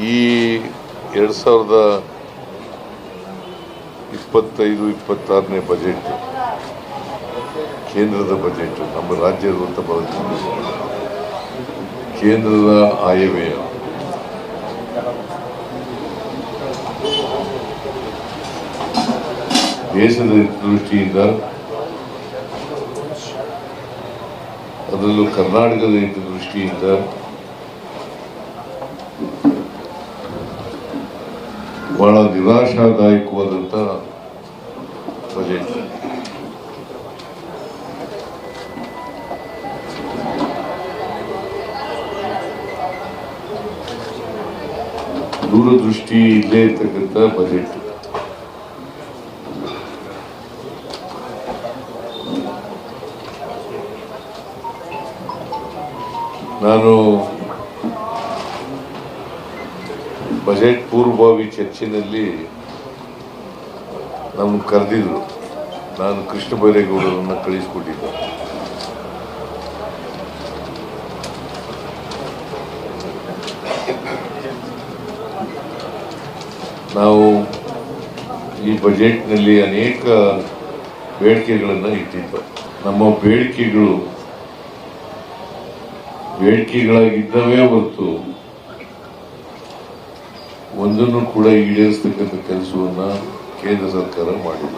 ಈ ಎರಡು ಸಾವಿರದ ಇಪ್ಪತ್ತೈದು, ಇಪ್ಪತ್ತಾರನೇ ಬಜೆಟ್ ಕೇಂದ್ರದ ಬಜೆಟ್ ನಮ್ಮ ರಾಜ್ಯದ ಬಜೆಟ್ ಕೇಂದ್ರದ ಆಯವ್ಯಯ ದೇಶದ ದೃಷ್ಟಿಯಿಂದ ಅದರಲ್ಲೂ ಕರ್ನಾಟಕದ ದೃಷ್ಟಿಯಿಂದ ಬಹಳ ನಿರಾಶಾದಾಯಕವಾದಂಥ ಬಜೆಟ್ ದೂರದೃಷ್ಟಿ ಇಲ್ಲೇ ಇರ್ತಕ್ಕಂಥ ಬಜೆಟ್ ನಾನು ಬಜೆಟ್ ಪೂರ್ವಭಾವಿ ಚರ್ಚೆಯಲ್ಲಿ ನಮ್ಮನ್ನು ಕರೆದಿದ್ರು. ನಾನು ಕೃಷ್ಣ ಬೈರೇಗೌಡರನ್ನು ಕಳಿಸ್ಕೊಟ್ಟಿದ್ದೆ. ನಾವು ಈ ಬಜೆಟ್ನಲ್ಲಿ ಅನೇಕ ಬೇಡಿಕೆಗಳನ್ನು ಇಟ್ಟಿದ್ದು ನಮ್ಮ ಬೇಡಿಕೆಗಳು ಬೇಡಿಕೆಗಳಾಗಿದ್ದವೇ ಹೊರತು ಒಂದನ್ನು ಕೂಡ ಈಡೇರಿಸ್ತಕ್ಕಂಥ ಕೆಲಸವನ್ನು ಕೇಂದ್ರ ಸರ್ಕಾರ ಮಾಡಿಲ್ಲ.